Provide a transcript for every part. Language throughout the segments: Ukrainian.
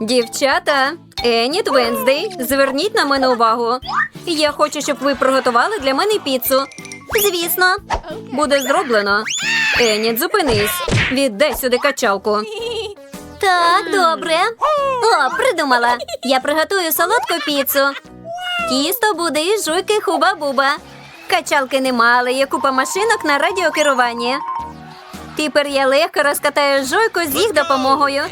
Дівчата, Еніт Венздей, зверніть на мене увагу. Я хочу, щоб ви приготували для мене піцу. Звісно, буде зроблено. Еніт, зупинись. Віддай сюди качалку. Так, добре. О, придумала. Я приготую солодку піцу. Тісто буде із жуйки хуба-буба. Качалки нема, але є купа машинок на радіокеруванні. Тепер я легко розкатаю жуйку з їх допомогою.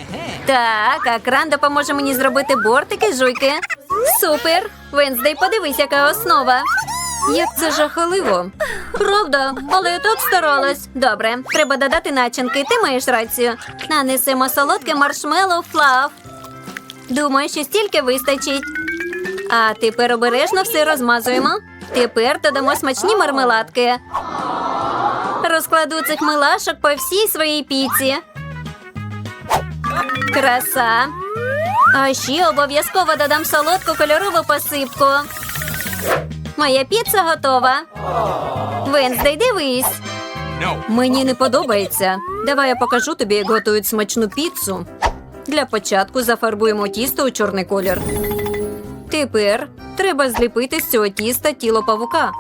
Так, а кран допоможе мені зробити бортики жуйки. Супер! Венздей, подивись, яка основа. Як це жахливо. Правда, але я так старалась. Добре, треба додати начинки. Ти маєш рацію. Нанесемо солодке маршмеллоу флаф. Думаю, що стільки вистачить. А тепер обережно все розмазуємо. Тепер додамо смачні мармеладки. Розкладу цих милашок по всій своїй піці. Краса. А ще обов'язково додам солодку кольорову посипку. Моя піца готова. Венздей, дивись. Мені не подобається. Давай я покажу тобі, як готують смачну піцу. Для початку зафарбуємо тісто у чорний колір. Тепер треба зліпити з цього тіста тіло павука.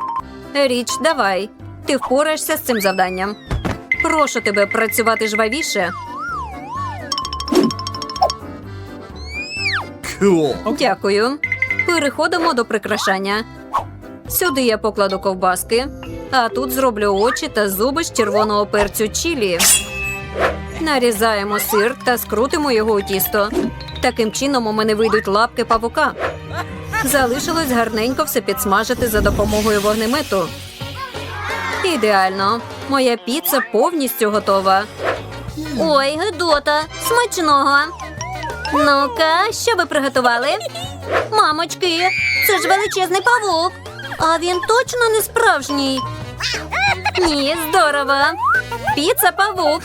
Річ, давай. Ти впораєшся з цим завданням. Прошу тебе працювати жвавіше. Дякую. Переходимо до прикрашання. Сюди я покладу ковбаски, а тут зроблю очі та зуби з червоного перцю чілі. Нарізаємо сир та скрутимо його у тісто. Таким чином у мене вийдуть лапки павука. Залишилось гарненько все підсмажити за допомогою вогнемету. Ідеально. Моя піца повністю готова. Ой, Гедота, смачного. Ну-ка, що ви приготували? Мамочки, це ж величезний павук. А він точно не справжній. Ні, здорово. Піца павук.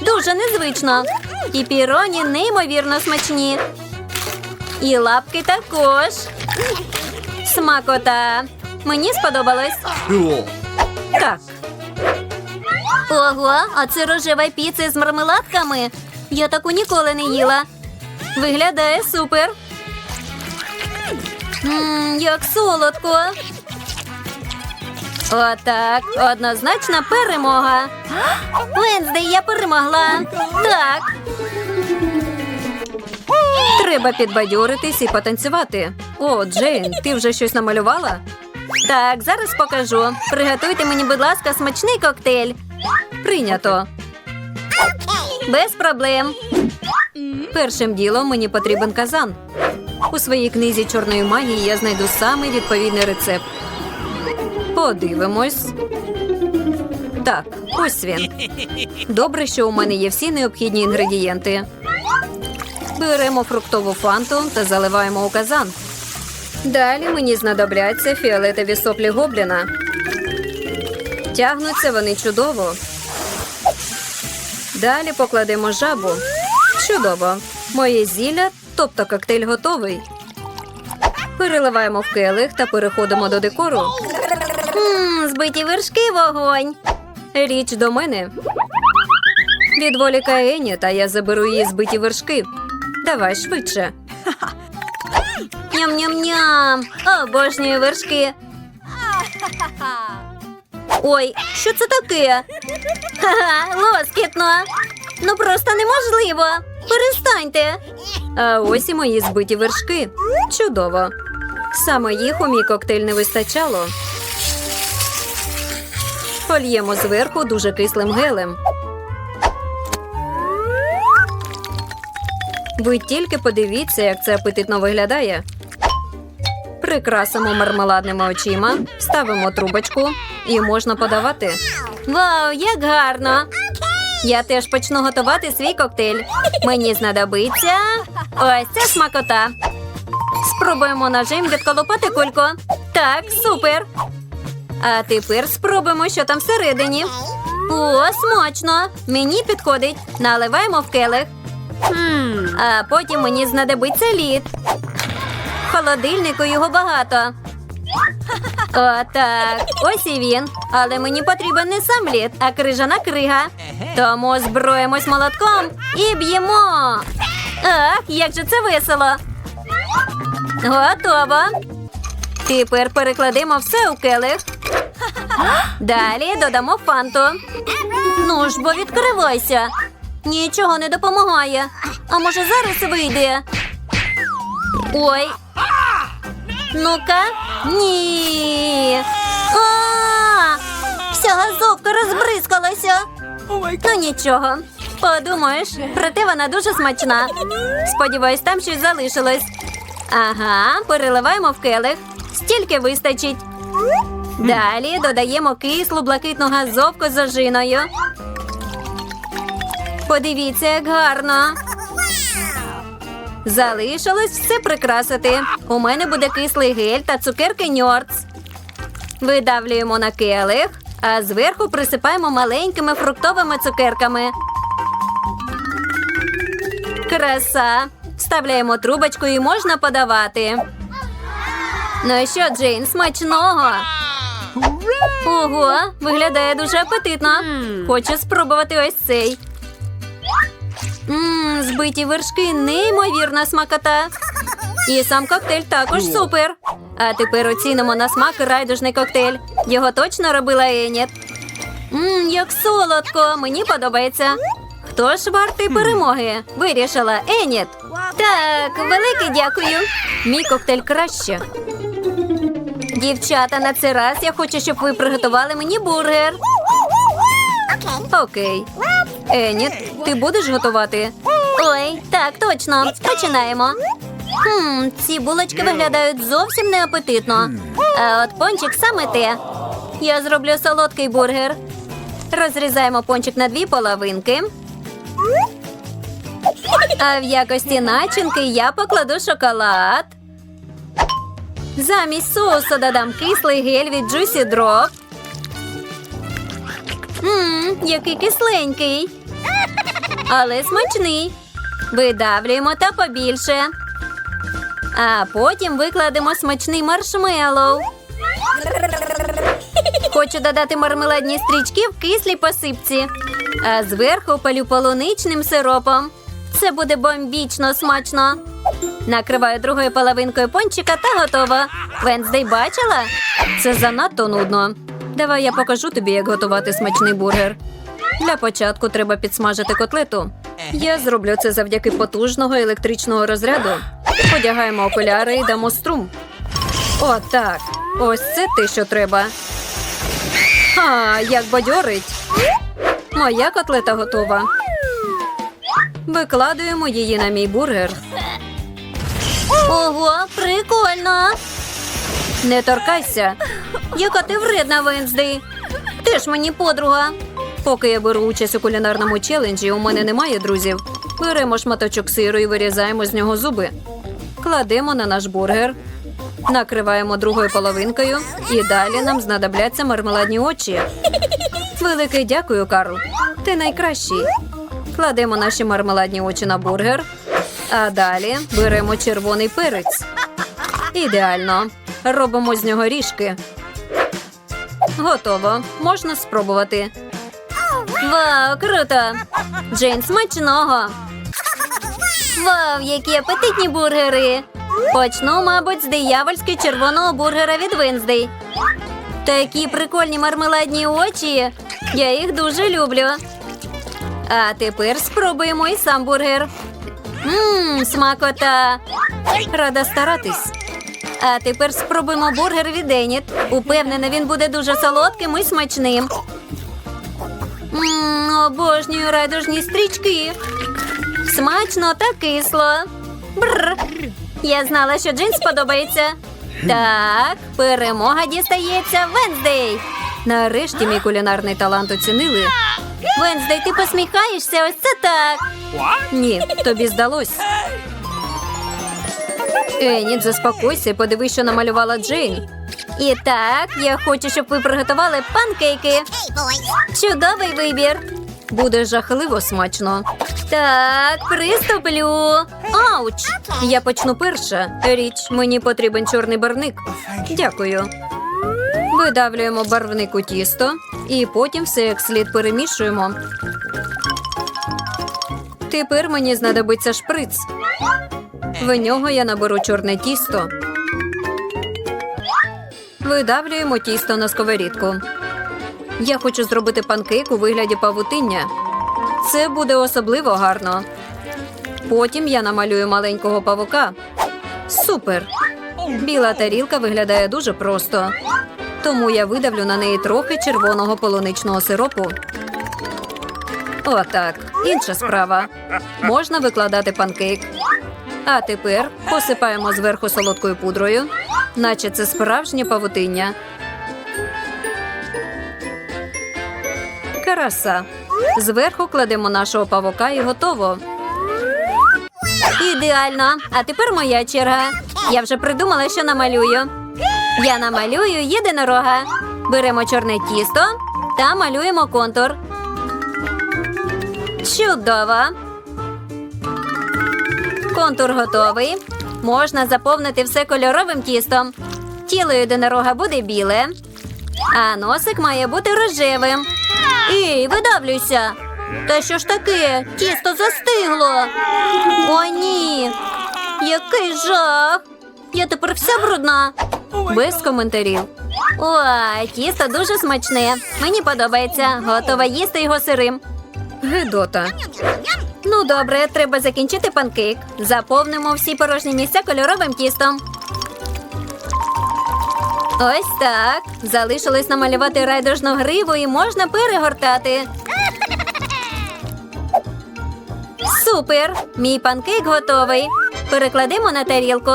Дуже незвично. І піроні неймовірно смачні. І лапки також. Смакота. Мені сподобалось. Так. Ого, а це рожева піца з мармеладками. Я таку ніколи не їла. Виглядає супер. Мм, як солодко. Отак, однозначна перемога. Венздей, я перемогла. Так. Треба підбадьоритись і потанцювати. О, Джейн, ти вже щось намалювала? Так, зараз покажу. Приготуйте мені, будь ласка, смачний коктейль. Прийнято. Без проблем. Першим ділом мені потрібен казан. У своїй книзі чорної магії я знайду самий відповідний рецепт. Подивимось. Так, ось він. Добре, що у мене є всі необхідні інгредієнти. Беремо фруктову фанту та заливаємо у казан. Далі мені знадобляться фіолетові соплі гобліна. Тягнуться вони чудово. Далі покладемо жабу. Чудово. Моє зілля, тобто коктейль готовий. Переливаємо в келих та переходимо до декору. Ммм, збиті вершки вогонь. Річ до мене. Відволікає Ені, та я заберу її збиті вершки. Давай швидше. Ням-ням-ням. Обожнюю вершки. Ой, що це таке? Ха-ха, лоскітно. Ну просто неможливо. Перестаньте. А ось і мої збиті вершки. Чудово. Саме їх у мій коктейль не вистачало. Польємо зверху дуже кислим гелем. Ви тільки подивіться, як це апетитно виглядає. Прикрасимо мармеладними очима, ставимо трубочку і можна подавати. Вау, як гарно! Я теж почну готувати свій коктейль. Мені знадобиться ось ця смакота. Спробуємо ножем відколупати кульку. Так, супер. А тепер спробуємо, що там всередині. О, смачно! Мені підходить. Наливаємо в келих. А потім мені знадобиться лід. Холодильнику його багато. Отак. Ось і він. Але мені потрібен не сам лід, а крижана крига. Тому зброємось молотком і б'ємо. Ах, як же це весело. Готово. Тепер перекладемо все у келих. Далі додамо фанту. Ну ж бо відкривайся. Нічого не допомагає. А може зараз вийде? Ой. Ну-ка. Ні. А! Вся газовка розбризкалася. Ну нічого. Подумаєш, проте вона дуже смачна. Сподіваюсь, там щось залишилось. Ага, переливаємо в келих. Стільки вистачить. Далі додаємо кислу блакитну газовку з ожиною. Подивіться, як гарно. Залишилось все прикрасити. У мене буде кислий гель та цукерки ньорц. Видавлюємо на келих, а зверху присипаємо маленькими фруктовими цукерками. Краса. Вставляємо трубочку і можна подавати. Ну і що, Джейн, смачного? Ого, виглядає дуже апетитно. Хочу спробувати ось цей. Мм, збиті вершки, неймовірна смакота. І сам коктейль також супер. А тепер оцінимо на смак райдужний коктейль. Його точно робила Еніт. Мм, як солодко, мені подобається. Хто ж вартий перемоги? Вирішила Еніт. Так, велике дякую. Мій коктейль краще. Дівчата, на цей раз я хочу, щоб ви приготували мені бургер. Окей. Еніт, ти будеш готувати? Ой, так, точно. Починаємо. Хм, ці булочки виглядають зовсім неапетитно. А от пончик саме те. Я зроблю солодкий бургер. Розрізаємо пончик на дві половинки. А в якості начинки я покладу шоколад. Замість соусу додам кислий гель від Juicy Drop. Ммм, який кисленький. Але смачний. Видавлюємо та побільше. А потім викладемо смачний маршмеллоу. Хочу додати мармеладні стрічки в кислій посипці. А зверху полю полуничним сиропом. Це буде бомбічно смачно. Накриваю другою половинкою пончика та готово. Венздей бачила? Це занадто нудно. Давай я покажу тобі, як готувати смачний бургер. Для початку треба підсмажити котлету. Я зроблю це завдяки потужного електричного розряду. Одягаємо окуляри і дамо струм. О, так. Ось це те, що треба. А, як бадьорить. Моя котлета готова. Викладуємо її на мій бургер. Ого, прикольно. Не торкайся. Яка ти вредна, Венздей. Ти ж мені подруга. Поки я беру участь у кулінарному челенджі, у мене немає друзів. Беремо шматочок сиру і вирізаємо з нього зуби. Кладемо на наш бургер. Накриваємо другою половинкою, і далі нам знадобляться мармеладні очі. Велике дякую, Карл. Ти найкращий. Кладемо наші мармеладні очі на бургер. А далі беремо червоний перець. Ідеально. Робимо з нього ріжки. Готово. Можна спробувати. Вау, круто! Джейн смачного. Вау, які апетитні бургери! Почну, мабуть, з диявольськи червоного бургера від Венздей. Такі прикольні мармеладні очі. Я їх дуже люблю. А тепер спробуємо і сам бургер. Ммм, смакота. Рада старатись. А тепер спробуємо бургер від Еніт. Упевнена, він буде дуже солодким і смачним. Ммм, обожнюю райдужні стрічки. Смачно та кисло. Бррр. Я знала, що Джин сподобається. Так, перемога дістається Венздей. Нарешті мій кулінарний талант оцінили. Венздей, ти посміхаєшся? Ось це так. Ні, тобі здалось. Еніт, заспокойся, і подивись, що намалювала Джейн. І так, я хочу, щоб ви приготували панкейки. Чудовий вибір. Буде жахливо смачно. Так, приступлю. Ауч! Я почну перша. Річ, мені потрібен чорний барвник. Дякую. Видавлюємо барвник у тісто і потім все як слід перемішуємо. Тепер мені знадобиться шприц. В нього я наберу чорне тісто. Видавлюємо тісто на сковорідку. Я хочу зробити панкейк у вигляді павутиння. Це буде особливо гарно. Потім я намалюю маленького павука. Супер! Біла тарілка виглядає дуже просто. Тому я видавлю на неї трохи червоного полуничного сиропу. Отак, інша справа. Можна викладати панкейк. А тепер посипаємо зверху солодкою пудрою, наче це справжнє павутиння. Краса. Зверху кладемо нашого павука і готово. Ідеально. А тепер моя черга. Я вже придумала, що намалюю. Я намалюю єдинорога. Беремо чорне тісто та малюємо контур. Чудово. Контур готовий. Можна заповнити все кольоровим тістом. Тіло єдинорога буде біле, а носик має бути рожевим. Ей, видавлюйся. Та що ж таке? Тісто застигло. О, ні. Який жах. Я тепер вся брудна. Без коментарів. Ой, тісто дуже смачне. Мені подобається. Готова їсти його сирим. Гидота. Ну, добре, треба закінчити панкейк. Заповнимо всі порожні місця кольоровим тістом. Ось так. Залишилось намалювати райдужну гриву і можна перегортати. Супер! Мій панкейк готовий. Перекладемо на тарілку.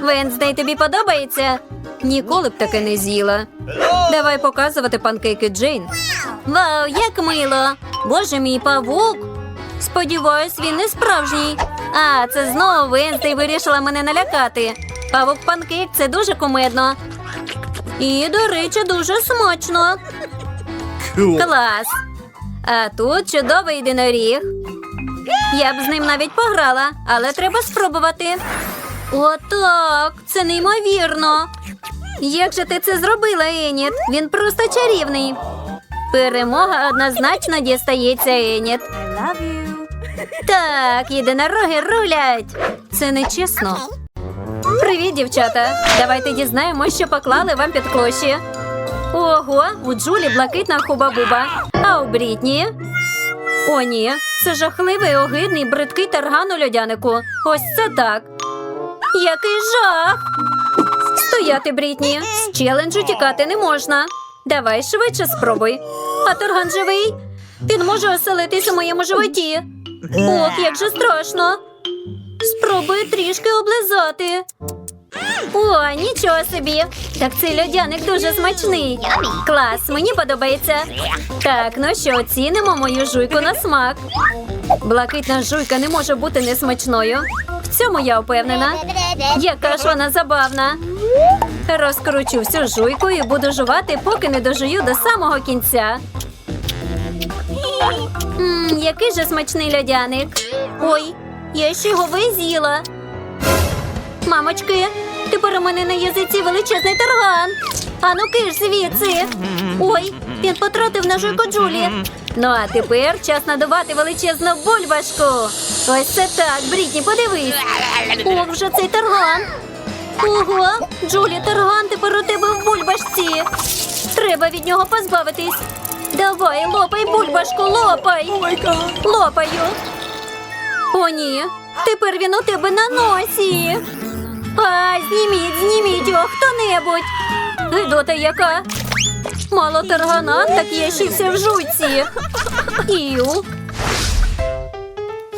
Венздей, тобі подобається? Ніколи б таке не з'їла. Давай показувати панкейки Джейн. Вау, як мило! Боже мій павук. Сподіваюсь, він не справжній. А, це знову Венздей вирішила мене налякати. Павук панкейк це дуже кумедно. І, до речі, дуже смачно. Клас. А тут чудовий єдиноріг. Я б з ним навіть пограла, але треба спробувати. Отак, це неймовірно. Як же ти це зробила, Еніт? Він просто чарівний. Перемога однозначно дістається Еніт. Так, єдинороги рулять. Це нечесно. Привіт, дівчата. Давайте дізнаємось, що поклали вам під клоші. Ого, у Джулі блакитна хуба-буба. А у Брітні? О, ні, це жахливий, огидний, бридкий тарган у льодянику. Ось це так. Який жах! Стояти, Брітні. З челенджу тікати не можна. Давай швидше спробуй. А торган живий. Він може оселитись у моєму животі. Ох, як же страшно. Спробуй трішки облизати. О, нічого собі. Так цей льодяник дуже смачний. Клас, мені подобається. Так, ну що, оцінимо мою жуйку на смак. Блакитна жуйка не може бути несмачною. В цьому я впевнена. Яка ж вона забавна. Розкручу всю жуйку і буду жувати, поки не дожую до самого кінця. Ммм, який же смачний льодяник. Ой, я ще його виз'їла. Мамочки, тепер у мене на язиці величезний тарган. Ану киш звідси. Ой, він потратив на жуйку Джулі. Ну а тепер час надувати величезну бульбашку. Ось це так, Брітні, подивись. О, вже цей тарган. Ого, Джулі, тарган тепер у тебе в бульбашці. Треба від нього позбавитись. Давай, лопай бульбашку, лопай. Лопаю. О, ні. Тепер він у тебе на носі. А, зніміть, зніміть його хто-небудь. Гидота яка. Мало таргана, так є ще все в жуйці. Іу.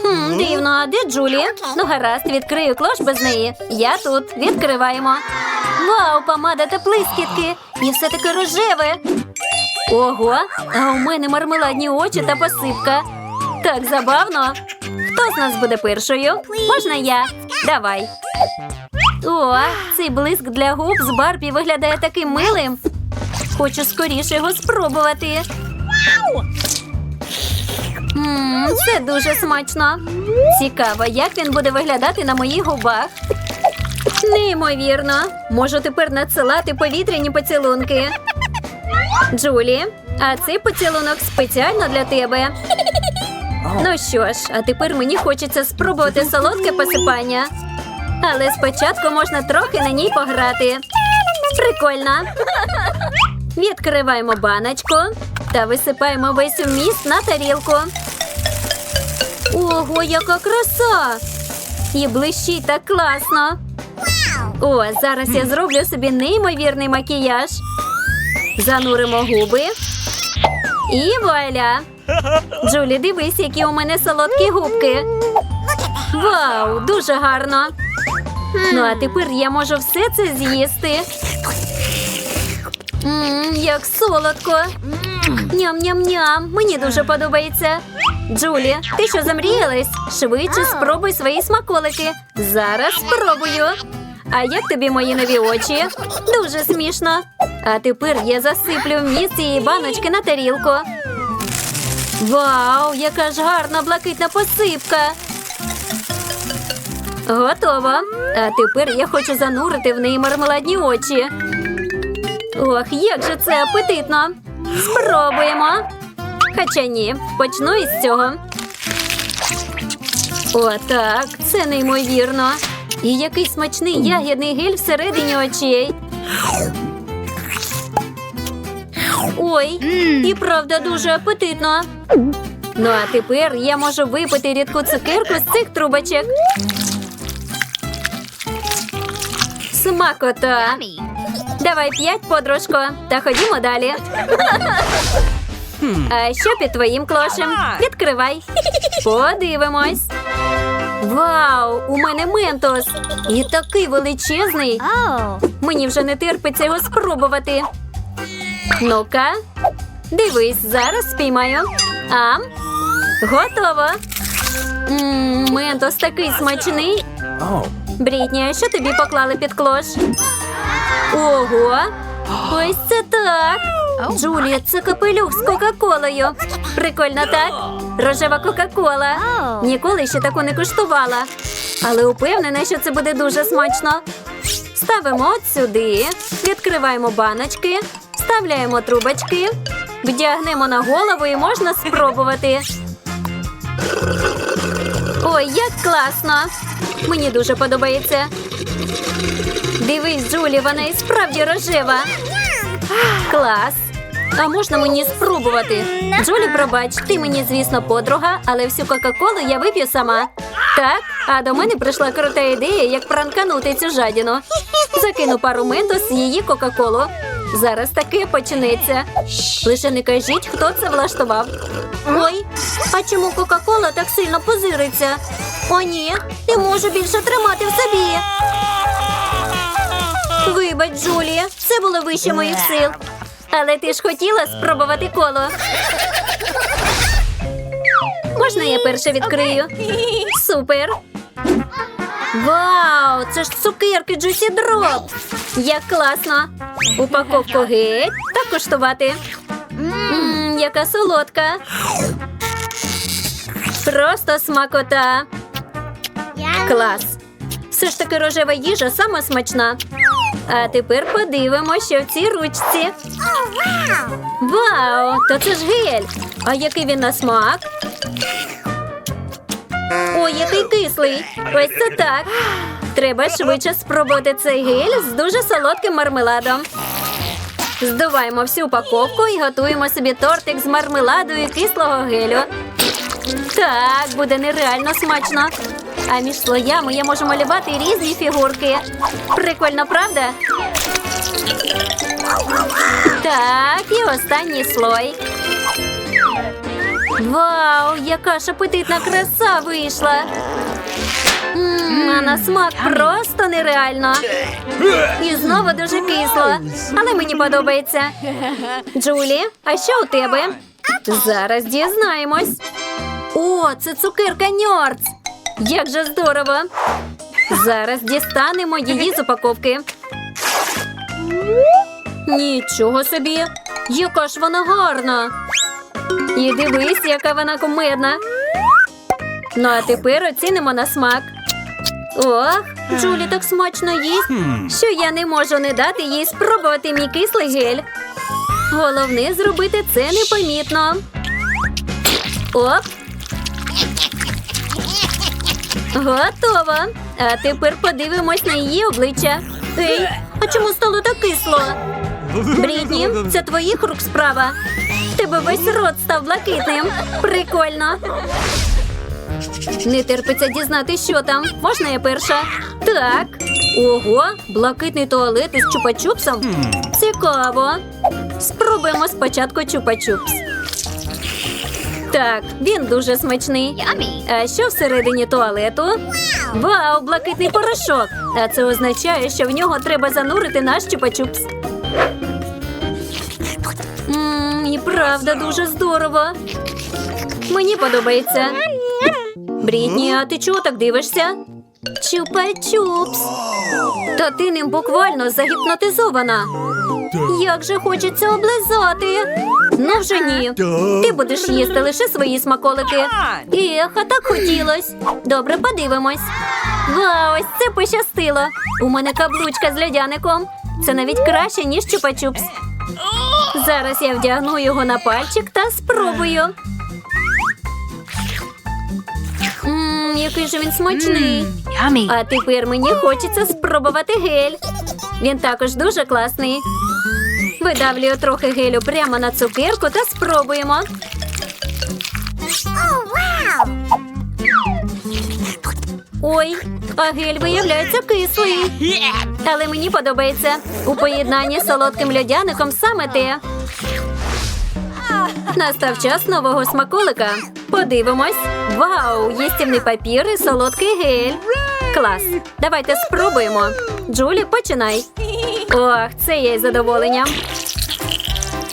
Хм, дивно, а де Джулі? Ну, гаразд, відкрию клош без неї. Я тут. Відкриваємо. Вау, помада та блискітки. І все таке рожеве. Ого, а у мене мармеладні очі та посипка. Так забавно. Хто з нас буде першою? Можна я? Давай. О, цей блиск для губ з Барбі виглядає таким милим. Хочу скоріше його спробувати. Мм, це дуже смачно. Цікаво, як він буде виглядати на моїх губах. Неймовірно. Можу тепер надсилати повітряні поцілунки. Джулі, а цей поцілунок спеціально для тебе. Ну що ж, а тепер мені хочеться спробувати солодке посипання. Але спочатку можна трохи на ній пограти. Прикольно. Відкриваємо баночку та висипаємо весь вміст на тарілку. Ого, яка краса! І блищить так класно. О, зараз я зроблю собі неймовірний макіяж. Зануримо губи. І вуаля! Джулі, дивись, які у мене солодкі губки. Вау, дуже гарно. Ну, а тепер я можу все це з'їсти. Мм, як солодко. Ням-ням-ням. Мені дуже подобається. Джулі, ти що замріялась? Швидше спробуй свої смаколики. Зараз спробую. А як тобі мої нові очі? Дуже смішно. А тепер я засиплю вміст цієї баночки на тарілку. Вау, яка ж гарна блакитна посипка. Готово. А тепер я хочу занурити в неї мармеладні очі. Ох, як же це апетитно. Спробуємо. Хоча ні, почну із цього. О, так, це неймовірно. І який смачний ягідний гель всередині очей. Ой, і правда дуже апетитно. Ну а тепер я можу випити рідку цукерку з цих трубочок. Смакота. Давай п'ять, подружко, та ходімо далі. А що під твоїм клошем? Відкривай. Подивимось. Вау, у мене ментос. І такий величезний. Мені вже не терпиться його спробувати. Ну-ка, дивись, зараз спіймаю. Ам. Готово. Мм, ментос такий смачний. Брітні, а що тобі поклали під клош? Ого! Ось це так. Джулія, це капелюх з Кока-Колою. Прикольно, так? Рожева Кока-Кола. Ніколи ще таку не куштувала. Але упевнена, що це буде дуже смачно. Ставимо от сюди, відкриваємо баночки, вставляємо трубочки, вдягнемо на голову і можна спробувати. Ой, як класно! Мені дуже подобається. Дивись, Джулі, вона і справді рожева. Клас. А можна мені спробувати? Джулі, пробач, ти мені, звісно, подруга, але всю Кока-Колу я вип'ю сама. Так, а до мене прийшла крута ідея, як пранканути цю жадіну. Закину пару ментос з її Кока-Колу. Зараз таке почнеться. Лише не кажіть, хто це влаштував. Ой, а чому Кока-Кола так сильно позириться? О, ні, не можу більше тримати в собі. Вибач, Джулі, це було вище моїх сил. Але ти ж хотіла спробувати коло. Можна я перше відкрию? Супер. Вау! Це ж цукерки Juicy Drop! Як класно! Упаковку геть та куштувати. Мм, яка солодка. Просто смакота. Клас. Все ж таки рожева їжа сама смачна. А тепер подивимося, що в цій ручці. Вау! То це ж гель. А який він на смак? Ой, який кислий. Ось це так. Треба швидше спробувати цей гель з дуже солодким мармеладом. Здуваємо всю упаковку і готуємо собі тортик з мармеладу і кислого гелю. Так, буде нереально смачно. А між слоями я можу малювати різні фігурки. Прикольно, правда? Так, і останній слой. Вау, яка ж апетитна краса вийшла. М, а на смак просто нереально. І знову дуже кисло. Але мені подобається. Джулі, а що у тебе? Зараз дізнаємось. О, це цукерка Ньорц. Як же здорово! Зараз дістанемо її з упаковки. Нічого собі! Яка ж вона гарна! І дивись, яка вона кумедна. Ну а тепер оцінимо на смак. Ох, Джулі так смачно їсть, що я не можу не дати їй спробувати мій кислий гель. Головне зробити це непомітно. Оп! Готово. А тепер подивимось на її обличчя. Ей, а чому стало так кисло? Брітні, це твоїх рук справа. В Тебе весь рот став блакитним. Прикольно. Не терпиться дізнати, що там. Можна я перша? Так. Ого, блакитний туалет із чупа-чупсом. Цікаво. Спробуємо спочатку чупа-чупс. Так, він дуже смачний. А що всередині туалету? Вау, блакитний порошок! А це означає, що в нього треба занурити наш чупа-чупс. І правда дуже здорово. Мені подобається. Брітні, а ти чого так дивишся? Чупа-чупс. Та ти ним буквально загіпнотизована. Як же хочеться облизати. Ну вже ні. Ти будеш їсти лише свої смаколики. Ех, а так хотілось. Добре, подивимось. Вау, ось це пощастило. У мене каблучка з льодяником. Це навіть краще, ніж чупа-чупс. Зараз я вдягну його на пальчик та спробую. Мм, який же він смачний. А тепер мені хочеться спробувати гель. Він також дуже класний. Видавлюю трохи гелю прямо на цукерку та спробуємо. Ой, а гель виявляється кислий. Але мені подобається. У поєднанні з солодким льодяником саме те. Настав час нового смаколика. Подивимось. Вау! Їстівний папір і солодкий гель. Клас. Давайте спробуємо. Джулі, починай. Ох, це я із задоволенням.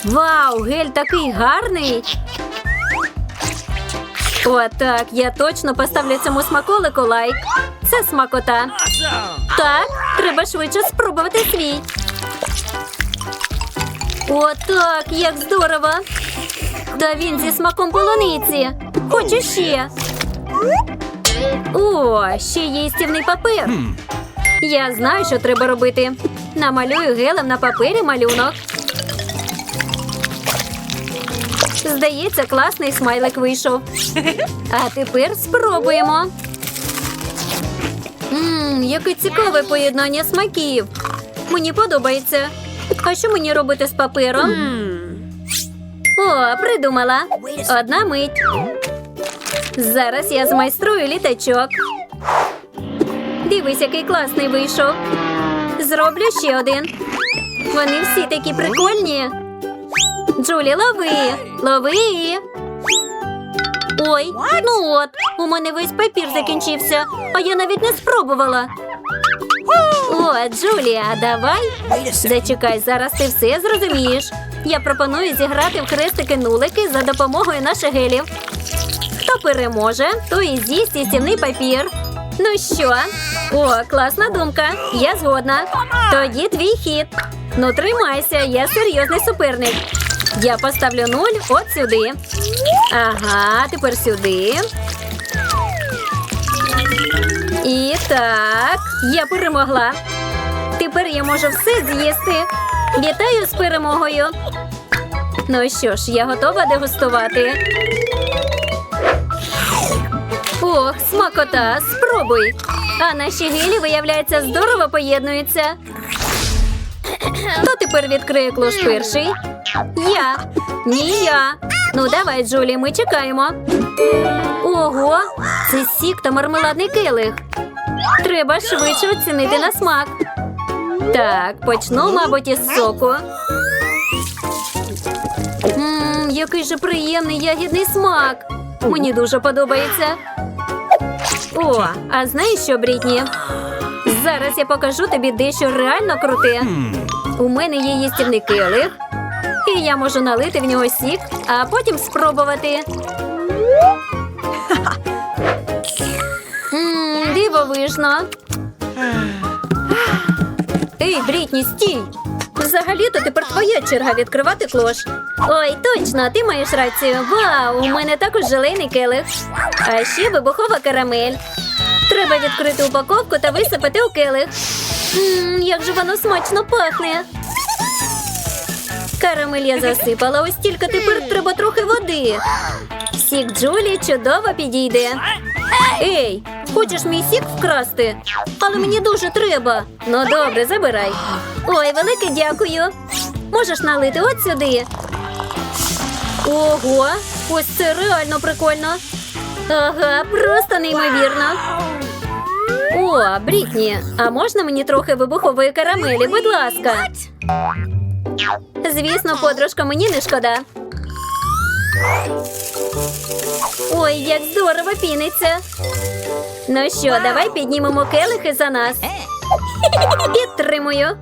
Вау, гель такий гарний. О, так, я точно поставлю цьому смаколику лайк. Це смакота. Так, треба швидше спробувати свій. О, так, як здорово. Та він зі смаком полуниці. Хочу ще. О, ще є їстівний папир. Я знаю, що треба робити. Намалюю гелем на папері малюнок. Здається, класний смайлик вийшов. А тепер спробуємо. Мм, яке цікаве поєднання смаків. Мені подобається. А що мені робити з папером? О, придумала. Одна мить. Зараз я змайструю літачок. Дивись, який класний вийшов. Зроблю ще один. Вони всі такі прикольні. Джулі, лови! Лови! Ой, ну от, у мене весь папір закінчився, а я навіть не спробувала. О, Джулія, давай. Зачекай, зараз ти все зрозумієш. Я пропоную зіграти в хрестики-нулики за допомогою наших гелів. Хто переможе, той і з'їсть їстівний папір. Ну що? О, класна думка. Я згодна. Тоді твій хід. Ну тримайся, я серйозний суперник. Я поставлю нуль от сюди. Ага, тепер сюди. І так, я перемогла. Тепер я можу все з'їсти. Вітаю з перемогою. Ну що ж, я готова дегустувати. Ох, смакота, спробуй. А наші гелі, виявляється, здорово поєднуються. Хто тепер відкриє клош перший? Я. Ні, я. Ну, давай, Джулі, ми чекаємо. Ого, це сік та мармеладний келих. Треба швидше оцінити на смак. Так, почну, мабуть, із соку. Ммм, який же приємний ягідний смак. Мені дуже подобається. О, а знаєш що, Брітні? Зараз я покажу тобі дещо реально круте. У мене є їстівний келих, і я можу налити в нього сік, а потім спробувати. Ммм, дивовижно. Ей, Брітні, стій! Взагалі-то тепер твоя черга відкривати клош. Ой, точно, ти маєш рацію. Вау, у мене також желейний келих. А ще вибухова карамель. Треба відкрити упаковку та висипати у келих. Ммм, як же воно смачно пахне. Карамель я засипала, ось тільки тепер треба трохи води. Сік Джулі чудово підійде. Ей, хочеш мій сік вкрасти? Але мені дуже треба. Ну добре, забирай. Ой, велике дякую. Можеш налити от сюди. Ого, ось це реально прикольно. Ага, просто неймовірно. О, Брітні, а можна мені трохи вибухової карамелі, будь ласка. Звісно, подружка, мені не шкода. Ой, як здорово піниться. Ну що, давай піднімемо келихи за нас. Підтримую.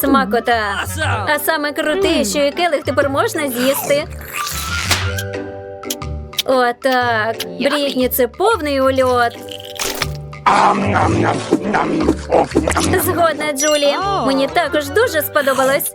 Смакота. А саме круте, що і келих тепер можна з'їсти. Отак. Брітні, це повний ульот. Згодна, Джулі. Мені також дуже сподобалось.